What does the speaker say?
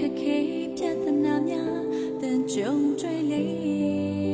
ခက်ခဲပြဿနာများတန်ကြုံတွေ့လေ